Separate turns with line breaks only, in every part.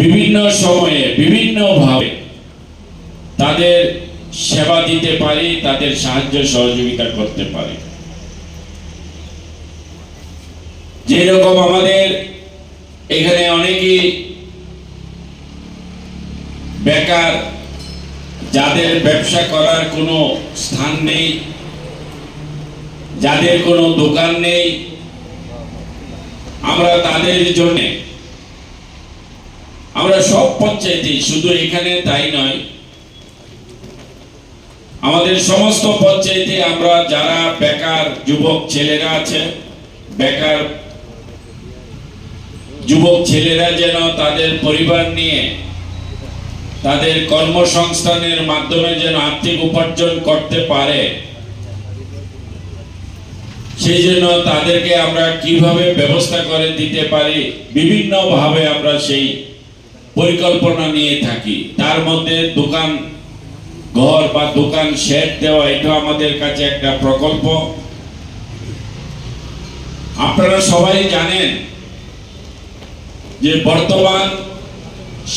বিভিন্ন সময়ে বিভিন্নভাবে তাদের সেবা দিতে পারি, তাদের সাহায্য সহযোগিতা করতে পারি। যেরকম আমাদের এখানে অনেকেই বেকার, যাদের ব্যবসা করার কোনো স্থান নেই, যাদের কোনো দোকান নেই, আমরা তাদের জন্য আমরা সব পঞ্চায়েতে শুধু এখানে তাই নয়, আমাদের সমস্ত পঞ্চায়েতে আমরা যারা বেকার যুবক ছেলেরা আছে, বেকার যুবক ছেলেরা যেন তাদের পরিবার নিয়ে, তাদের কর্মসংস্থানের মাধ্যমে যেন আর্থিক উপার্জন করতে পারে, সেই জন্য তাদেরকে আমরা কীভাবে ব্যবস্থা করে দিতে পারি বিভিন্ন ভাবে আমরা সেই পরিকল্পনা নিয়ে থাকি। তার মধ্যে দোকান ঘর বা দোকান শেড দেওয়া, এটা আমাদের কাছে একটা প্রকল্প। আপনারা সবাই জানেন যে বর্তমান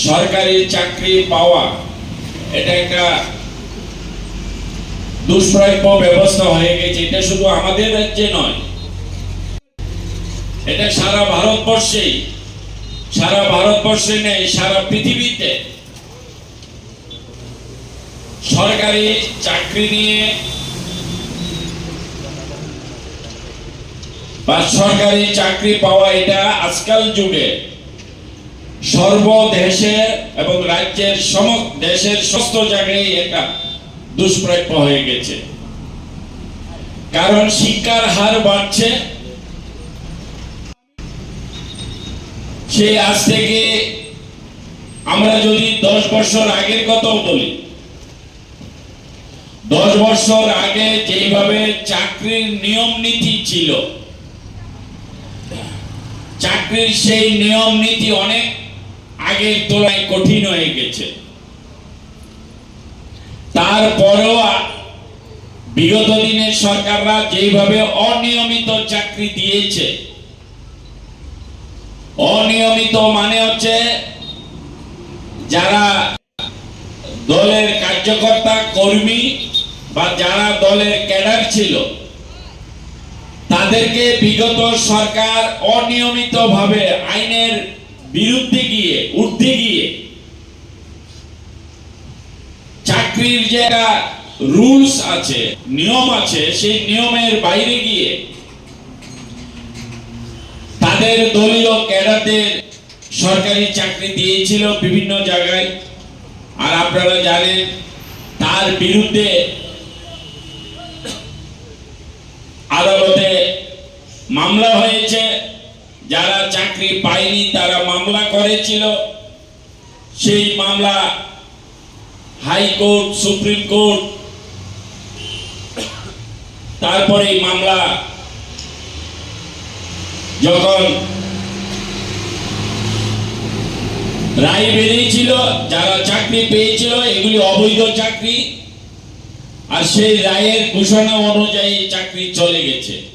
সরকারি চাকরি পাওয়া, এটা একটা দুষ্প্রাপ্য ব্যবস্থা হয়ে গেছে। এটা শুধু আমাদের রাজ্যে নয়, এটা সারা ভারতবর্ষেই সারা ভারতবর্ষে নেই, সারা পৃথিবীতে। সরকারি চাকরি নিয়ে বা সরকারি চাকরি পাওয়া এটা আজকাল যুগে সর্বদেশে এবং রাজ্যের সম, দেশের সমস্ত জায়গায় এটা দুষ্প্রাপ্য হয়ে গেছে। কারণ শিক্ষার হার বাড়ছে সেই আজ থেকে আমরা যদি দশ বছর আগের কথাও বলি, দশ বছর আগে যেভাবে চাকরির নিয়ম নীতি ছিল, চাকরির সেই নিয়ম নীতি অনেক আগের তোলায় কঠিন হয়ে গেছে। তারপরেও বিগত দিনের সরকাররা যেভাবে অনিয়মিত চাকরি দিয়েছে অনিয়মিত মানে হচ্ছে যারা দলের কার্যকর্তা, কর্মী বা যারা দলের ক্যাডার ছিল, তাদেরকে বিগত সরকার অনিয়মিত ভাবে আইনের বিরুদ্ধে গিয়ে, ঊর্ধ্বে গিয়ে চাকরির যে রুলস আছে, নিয়ম আছে, সেই নিয়মের বাইরে গিয়ে তাদের দলীয় ক্যাডারদের সরকারি চাকরি দিয়েছিল বিভিন্ন জায়গায়। আর আপনারা জানেন, তার বিরুদ্ধে আদালতে মামলা হয়েছে। যারা চাকরি পায়নি, তারা মামলা করেছিল। সেই মামলা হাইকোর্ট, সুপ্রিম কোর্ট, তারপরে মামলা যখন রায় বেরিয়েছিল, যারা চাকরি পেয়েছিল, এগুলি অবৈধ চাকরি, আর সেই রায়ের ঘোষণা অনুযায়ী চাকরি চলে গেছে।